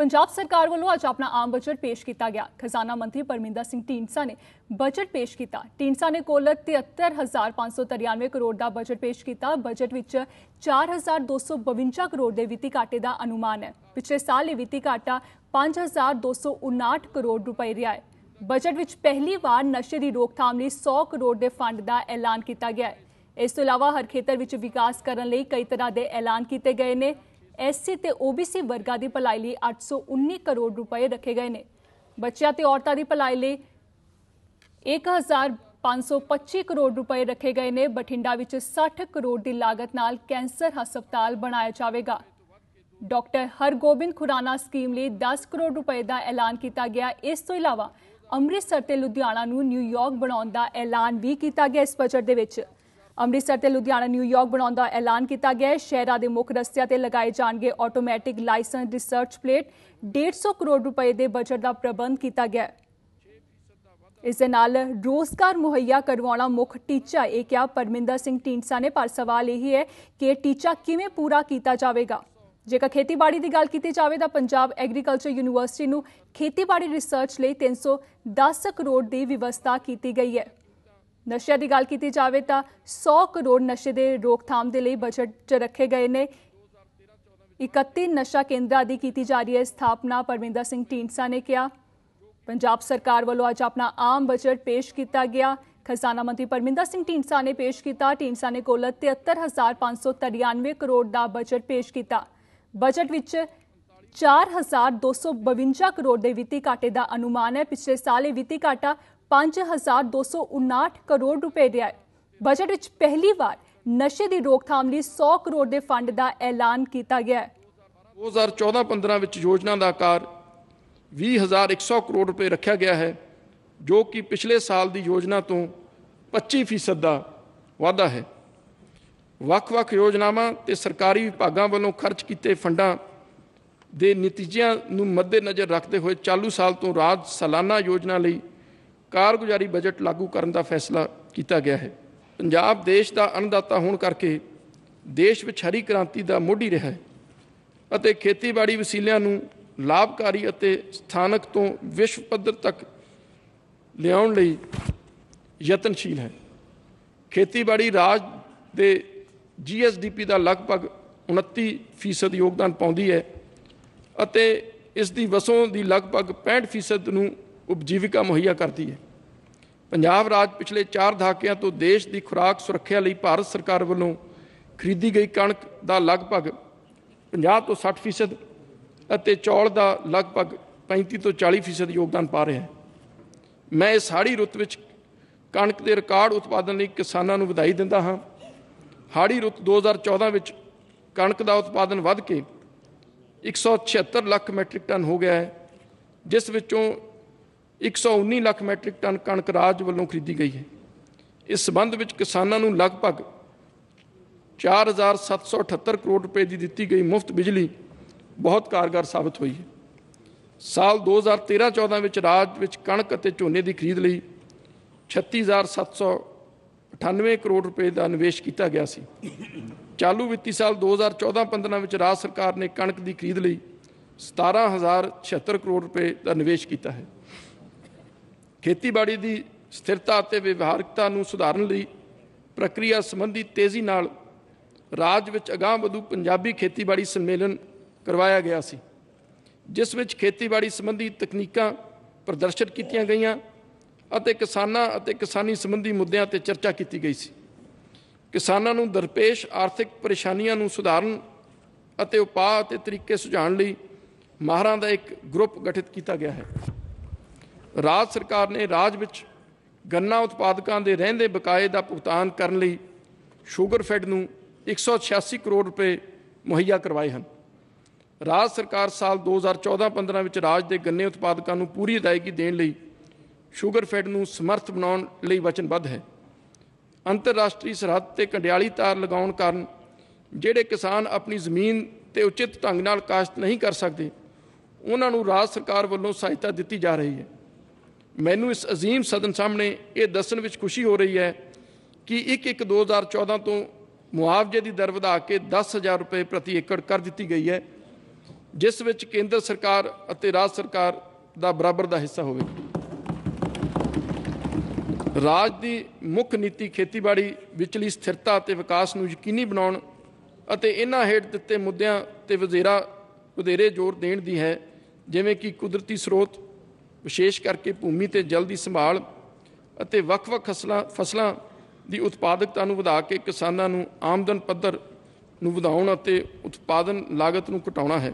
ਪੰਜਾਬ ਸਰਕਾਰ ਵੱਲੋਂ ਅੱਜ ਆਪਣਾ ਆਮ ਬਜਟ ਪੇਸ਼ ਕੀਤਾ ਗਿਆ। ਖਜ਼ਾਨਾ ਮੰਤਰੀ ਪਰਮਿੰਦਰ ਸਿੰਘ ਢੀਂਡਸਾ ਨੇ ਬਜਟ ਪੇਸ਼ ਕੀਤਾ। ਢੀਂਡਸਾ ਨੇ ਕੁੱਲ 73593 ਕਰੋੜ ਦਾ ਬਜਟ ਪੇਸ਼ ਕੀਤਾ। ਬਜਟ ਵਿੱਚ 4252 ਕਰੋੜ ਦੇ ਵਿੱਤੀ ਘਾਟੇ ਦਾ ਅਨੁਮਾਨ ਹੈ। ਪਿਛਲੇ ਸਾਲ ਇਹ ਵਿੱਤੀ ਘਾਟਾ 5259 ਕਰੋੜ ਰੁਪਏ ਰਿਹਾ ਹੈ। ਬਜਟ ਵਿੱਚ ਪਹਿਲੀ ਵਾਰ ਨਸ਼ੇ ਦੀ ਰੋਕਥਾਮ ਲਈ 100 ਕਰੋੜ ਦੇ ਫੰਡ ਦਾ ਐਲਾਨ ਕੀਤਾ ਗਿਆ ਹੈ। ਇਸ ਤੋਂ ਇਲਾਵਾ ਹਰ ਖੇਤਰ ਵਿੱਚ ਵਿਕਾਸ ਕਰਨ ਲਈ ਕਈ ਤਰ੍ਹਾਂ ਦੇ ਐਲਾਨ ਕੀਤੇ ਗਏ ਨੇ। ਐਸਸੀ ਤੇ ਓਬੀਸੀ ਵਰਗਾਂ ਦੀ ਭਲਾਈ ਲਈ 819 ਕਰੋੜ ਰੁਪਏ ਰੱਖੇ ਗਏ ਨੇ। ਬੱਚਿਆਂ ਤੇ ਔਰਤਾਂ ਦੀ ਭਲਾਈ ਲਈ 1525 ਕਰੋੜ ਰੁਪਏ ਰੱਖੇ ਗਏ ਨੇ। ਬਠਿੰਡਾ ਵਿੱਚ 60 ਕਰੋੜ ਦੀ ਲਾਗਤ ਨਾਲ ਕੈਂਸਰ ਹਸਪਤਾਲ ਬਣਾਇਆ ਜਾਵੇਗਾ। ਡਾਕਟਰ ਹਰਗੋਬਿੰਦ ਖੁਰਾਨਾ ਸਕੀਮ ਲਈ 10 ਕਰੋੜ ਰੁਪਏ ਦਾ ਐਲਾਨ ਕੀਤਾ ਗਿਆ। ਇਸ ਤੋਂ ਇਲਾਵਾ ਅੰਮ੍ਰਿਤਸਰ ਤੇ ਲੁਧਿਆਣਾ ਨੂੰ ਨਿਊਯਾਰਕ ਬਣਾਉਣ ਦਾ ਐਲਾਨ ਵੀ ਕੀਤਾ ਗਿਆ ਇਸ ਬਜਟ ਦੇ ਵਿੱਚ। ਅੰਮ੍ਰਿਤਸਰ ਤੇ ਲੁਧਿਆਣਾ ਨਿਊਯਾਰਕ ਬਣਾਉਣ ਦਾ ਐਲਾਨ ਕੀਤਾ ਗਿਆ ਹੈ। ਸ਼ਹਿਰਾਂ ਦੇ ਮੁੱਖ ਰਸਤਿਆਂ ਤੇ ਲਗਾਏ ਜਾਣਗੇ automatic licence research plate. 150 crore ਰੁਪਏ ਦੇ ਬਜਟ ਦਾ ਪ੍ਰਬੰਧ ਕੀਤਾ ਗਿਆ ਹੈ। ਇਸ ਦੇ ਨਾਲ ਰੋਜ਼ਗਾਰ ਮੁਹੱਈਆ ਕਰਵਾਉਣਾ ਮੁੱਖ ਟੀਚਾ ਇਹ ਕਿਹਾ। ਪਰਮਿੰਦਰ ਸਿੰਘ ਢੀਂਡਸਾ ਨੇ, ਪਰ ਸਵਾਲ ਇਹ ਹੈ ਕਿ ਇਹ ਟੀਚਾ ਕਿਵੇਂ ਪੂਰਾ ਕੀਤਾ ਜਾਵੇਗਾ? ਜੇਕਰ ਖੇਤੀਬਾੜੀ ਦੀ ਗੱਲ ਕੀਤੀ ਜਾਵੇ ਤਾਂ ਪੰਜਾਬ ਐਗਰੀਕਲਚਰ ਯੂਨੀਵਰਸਿਟੀ ਨੂੰ ਖੇਤੀਬਾੜੀ ਰਿਸਰਚ ਲਈ 310 ਕਰੋੜ ਦੀ ਵਿਵਸਥਾ ਕੀਤੀ ਗਈ ਹੈ। ਨਸ਼ਿਆਂ ਦੀ ਗੱਲ ਕੀਤੀ ਜਾਵੇ ਤਾਂ 100 ਕਰੋੜ ਨਸ਼ੇ ਦੇ ਰੋਕਥਾਮ ਦੇ ਲਈ ਬਜਟ 'ਚ ਰੱਖੇ ਗਏ ਨੇ। 31 ਨਸ਼ਾ ਕੇਂਦਰਾਂ ਦੀ ਕੀਤੀ ਜਾ ਰਹੀ ਹੈ ਸਥਾਪਨਾ, ਪਰਮਿੰਦਰ ਸਿੰਘ ਢੀਂਡਸਾ ਨੇ ਕਿਹਾ। ਪੰਜਾਬ ਸਰਕਾਰ ਵੱਲੋਂ ਅੱਜ ਆਪਣਾ ਆਮ ਬਜਟ ਪੇਸ਼ ਕੀਤਾ ਗਿਆ। ਖਜ਼ਾਨਾ ਮੰਤਰੀ ਪਰਮਿੰਦਰ ਸਿੰਘ ਢੀਂਡਸਾ ਨੇ ਪੇਸ਼ ਕੀਤਾ। ਢੀਂਡਸਾ ਨੇ ਕੁੱਲ 73593 ਕਰੋੜ ਦਾ ਬਜਟ ਪੇਸ਼ ਕੀਤਾ। ਬਜਟ ਵਿੱਚ 4252 ਕਰੋੜ ਦੇ ਵਿੱਤੀ ਘਾਟੇ ਦਾ ਅਨੁਮਾਨ ਹੈ। ਪਿਛਲੇ ਸਾਲ ਇਹ ਵਿੱਤੀ ਘਾਟਾ 5259 ਕਰੋੜ ਰੁਪਏ ਰਿਹਾ ਹੈ ਬਜਟ ਵਿੱਚ ਪਹਿਲੀ ਵਾਰ ਨਸ਼ੇ ਦੀ ਰੋਕਥਾਮ ਲਈ 100 ਕਰੋੜ ਦੇ ਫੰਡ ਦਾ ਐਲਾਨ ਕੀਤਾ ਗਿਆ ਹੈ। 2014-15 ਵਿੱਚ ਯੋਜਨਾ ਦਾ ਆਕਾਰ 20100 ਕਰੋੜ ਰੁਪਏ ਰੱਖਿਆ ਗਿਆ ਹੈ, ਜੋ ਕਿ ਪਿਛਲੇ ਸਾਲ ਦੀ ਯੋਜਨਾ ਤੋਂ 25% ਦਾ ਵਾਧਾ ਹੈ। ਵੱਖ-ਵੱਖ ਯੋਜਨਾਵਾਂ ਤੇ ਸਰਕਾਰੀ ਵਿਭਾਗਾਂ ਵੱਲੋਂ ਖਰਚ ਕੀਤੇ ਫੰਡਾਂ ਦੇ ਨਤੀਜਿਆਂ ਨੂੰ ਮੱਦੇਨਜ਼ਰ ਰੱਖਦੇ ਹੋਏ ਚਾਲੂ ਸਾਲ ਤੋਂ ਰਾਜ ਸਾਲਾਨਾ ਯੋਜਨਾ ਲਈ ਕਾਰਗੁਜ਼ਾਰੀ ਬਜਟ ਲਾਗੂ ਕਰਨ ਦਾ ਫੈਸਲਾ ਕੀਤਾ ਗਿਆ ਹੈ। ਪੰਜਾਬ ਦੇਸ਼ ਦਾ ਅੰਨਦਾਤਾ ਹੋਣ ਕਰਕੇ ਦੇਸ਼ ਵਿੱਚ ਹਰੀ ਕ੍ਰਾਂਤੀ ਦਾ ਮੋਢੀ ਰਿਹਾ ਹੈ ਅਤੇ ਖੇਤੀਬਾੜੀ ਵਸੀਲਿਆਂ ਨੂੰ ਲਾਭਕਾਰੀ ਅਤੇ ਸਥਾਨਕ ਤੋਂ ਵਿਸ਼ਵ ਪੱਧਰ ਤੱਕ ਲਿਆਉਣ ਲਈ ਯਤਨਸ਼ੀਲ ਹੈ। ਖੇਤੀਬਾੜੀ ਰਾਜ ਦੇ ਜੀਐਸਡੀਪੀ ਦਾ ਲਗਭਗ 29% ਯੋਗਦਾਨ ਪਾਉਂਦੀ ਹੈ ਅਤੇ ਇਸ ਦੀ ਵਸੋਂ ਦੀ ਲਗਭਗ 65% ਨੂੰ ਉਪਜੀਵਿਕਾ ਮੁਹੱਈਆ ਕਰਦੀ ਹੈ। ਪੰਜਾਬ ਰਾਜ ਪਿਛਲੇ 4 ਦਹਾਕਿਆਂ ਤੋਂ ਦੇਸ਼ ਦੀ ਖੁਰਾਕ ਸੁਰੱਖਿਆ ਲਈ ਭਾਰਤ ਸਰਕਾਰ ਵੱਲੋਂ ਖਰੀਦੀ ਗਈ ਕਣਕ ਦਾ ਲਗਭਗ 50 ਤੋਂ 60% ਅਤੇ ਚੌਲ ਦਾ ਲਗਭਗ 35 ਤੋਂ 40% ਯੋਗਦਾਨ ਪਾ ਰਿਹਾ ਹੈ। ਮੈਂ ਇਸ ਹਾੜੀ ਰੁੱਤ ਵਿੱਚ ਕਣਕ ਦੇ ਰਿਕਾਰਡ ਉਤਪਾਦਨ ਲਈ ਕਿਸਾਨਾਂ ਨੂੰ ਵਧਾਈ ਦਿੰਦਾ ਹਾਂ। ਹਾੜੀ ਰੁੱਤ 2014 ਵਿੱਚ ਕਣਕ ਦਾ ਉਤਪਾਦਨ ਵੱਧ ਕੇ 176 ਲੱਖ ਮੈਟ੍ਰਿਕ ਟਨ ਹੋ ਗਿਆ ਹੈ, ਜਿਸ ਵਿੱਚੋਂ 119 ਲੱਖ ਮੈਟ੍ਰਿਕ ਟਨ ਕਣਕ ਰਾਜ ਵੱਲੋਂ ਖਰੀਦੀ ਗਈ ਹੈ। ਇਸ ਸਬੰਧ ਵਿੱਚ ਕਿਸਾਨਾਂ ਨੂੰ ਲਗਭਗ 4778 ਕਰੋੜ ਰੁਪਏ ਦੀ ਦਿੱਤੀ ਗਈ ਮੁਫਤ ਬਿਜਲੀ ਬਹੁਤ ਕਾਰਗਰ ਸਾਬਤ ਹੋਈ ਹੈ। ਸਾਲ 2013-14 ਵਿੱਚ ਰਾਜ ਵਿੱਚ ਕਣਕ ਅਤੇ ਝੋਨੇ ਦੀ ਖਰੀਦ ਲਈ 36798 ਕਰੋੜ ਰੁਪਏ ਦਾ ਨਿਵੇਸ਼ ਕੀਤਾ ਗਿਆ ਸੀ। ਚਾਲੂ ਵਿੱਤੀ ਸਾਲ 2014-15 ਵਿੱਚ ਰਾਜ ਸਰਕਾਰ ਨੇ ਕਣਕ ਦੀ ਖਰੀਦ ਲਈ 17076 ਕਰੋੜ ਰੁਪਏ ਦਾ ਨਿਵੇਸ਼ ਕੀਤਾ ਹੈ। ਖੇਤੀਬਾੜੀ ਦੀ ਸਥਿਰਤਾ ਅਤੇ ਵਿਵਹਾਰਕਤਾ ਨੂੰ ਸੁਧਾਰਨ ਲਈ ਪ੍ਰਕਿਰਿਆ ਸੰਬੰਧੀ ਤੇਜ਼ੀ ਨਾਲ ਰਾਜ ਵਿੱਚ ਅਗਾਂਹ ਵਧੂ ਪੰਜਾਬੀ ਖੇਤੀਬਾੜੀ ਸੰਮੇਲਨ ਕਰਵਾਇਆ ਗਿਆ ਸੀ, ਜਿਸ ਵਿੱਚ ਖੇਤੀਬਾੜੀ ਸੰਬੰਧੀ ਤਕਨੀਕਾਂ ਪ੍ਰਦਰਸ਼ਿਤ ਕੀਤੀਆਂ ਗਈਆਂ ਅਤੇ ਕਿਸਾਨਾਂ ਅਤੇ ਕਿਸਾਨੀ ਸੰਬੰਧੀ ਮੁੱਦਿਆਂ ਤੇ ਚਰਚਾ ਕੀਤੀ ਗਈ ਸੀ। ਕਿਸਾਨਾਂ ਨੂੰ ਦਰਪੇਸ਼ ਆਰਥਿਕ ਪਰੇਸ਼ਾਨੀਆਂ ਨੂੰ ਸੁਧਾਰਨ ਅਤੇ ਉਪਾਅ ਅਤੇ ਤਰੀਕੇ ਸੁਝਾਉਣ ਲਈ ਮਾਹਰਾਂ ਦਾ ਇੱਕ ਗਰੁੱਪ ਗਠਿਤ ਕੀਤਾ ਗਿਆ ਹੈ। ਰਾਜ ਸਰਕਾਰ ਨੇ ਰਾਜ ਵਿੱਚ ਗੰਨਾ ਉਤਪਾਦਕਾਂ ਦੇ ਰਹਿੰਦੇ ਬਕਾਏ ਦਾ ਭੁਗਤਾਨ ਕਰਨ ਲਈ ਸ਼ੂਗਰ ਫੈਡ ਨੂੰ 186 ਕਰੋੜ ਰੁਪਏ ਮੁਹੱਈਆ ਕਰਵਾਏ ਹਨ। ਰਾਜ ਸਰਕਾਰ ਸਾਲ 2014-15 ਵਿੱਚ ਰਾਜ ਦੇ ਗੰਨੇ ਉਤਪਾਦਕਾਂ ਨੂੰ ਪੂਰੀ ਅਦਾਇਗੀ ਦੇਣ ਲਈ ਸ਼ੂਗਰ ਫੈਡ ਨੂੰ ਸਮਰਥ ਬਣਾਉਣ ਲਈ ਵਚਨਬੱਧ ਹੈ। ਅੰਤਰਰਾਸ਼ਟਰੀ ਸਰਹੱਦ ਤੇ ਕੰਡਿਆਲੀ ਤਾਰ ਲਗਾਉਣ ਕਾਰਨ ਜਿਹੜੇ ਕਿਸਾਨ ਆਪਣੀ ਜ਼ਮੀਨ ਤੇ ਉਚਿਤ ਢੰਗ ਨਾਲ ਕਾਸ਼ਤ ਨਹੀਂ ਕਰ ਸਕਦੇ, ਉਹਨਾਂ ਨੂੰ ਰਾਜ ਸਰਕਾਰ ਵੱਲੋਂ ਸਹਾਇਤਾ ਦਿੱਤੀ ਜਾ ਰਹੀ ਹੈ। ਮੈਨੂੰ ਇਸ ਅਜ਼ੀਮ ਸਦਨ ਸਾਹਮਣੇ ਇਹ ਦੱਸਣ ਵਿੱਚ ਖੁਸ਼ੀ ਹੋ ਰਹੀ ਹੈ ਕਿ 1-1 2014 ਤੋਂ ਮੁਆਵਜ਼ੇ ਦੀ ਦਰ ਵਧਾ ਕੇ 10000 ਰੁਪਏ ਪ੍ਰਤੀ ਏਕੜ ਕਰ ਦਿੱਤੀ ਗਈ ਹੈ, ਜਿਸ ਵਿੱਚ ਕੇਂਦਰ ਸਰਕਾਰ ਅਤੇ ਰਾਜ ਸਰਕਾਰ ਦਾ ਬਰਾਬਰ ਦਾ ਹਿੱਸਾ ਹੋਵੇ। ਰਾਜ ਦੀ ਮੁੱਖ ਨੀਤੀ ਖੇਤੀਬਾੜੀ, ਵਿਚਲੀ ਸਥਿਰਤਾ ਅਤੇ ਵਿਕਾਸ ਨੂੰ ਯਕੀਨੀ ਬਣਾਉਣ ਅਤੇ ਇਹਨਾਂ ਹੇਠ ਦਿੱਤੇ ਮੁੱਦਿਆਂ ਤੇ ਵਜ਼ੇਰਾ ਵਧੇਰੇ ਜ਼ੋਰ ਦੇਣ ਦੀ ਹੈ, ਜਿਵੇਂ ਕਿ ਕੁਦਰਤੀ ਸਰੋਤ ਵਿਸ਼ੇਸ਼ ਕਰਕੇ ਭੂਮੀ ਤੇ ਜਲ ਦੀ ਸੰਭਾਲ ਅਤੇ ਵੱਖ-ਵੱਖ ਫਸਲਾਂ ਫਸਲਾਂ ਦੀ ਉਤਪਾਦਕਤਾ ਨੂੰ ਵਧਾ ਕੇ ਕਿਸਾਨਾਂ ਨੂੰ ਆਮਦਨ ਪੱਧਰ ਨੂੰ ਵਧਾਉਣ ਅਤੇ ਉਤਪਾਦਨ ਲਾਗਤ ਨੂੰ ਘਟਾਉਣਾ ਹੈ।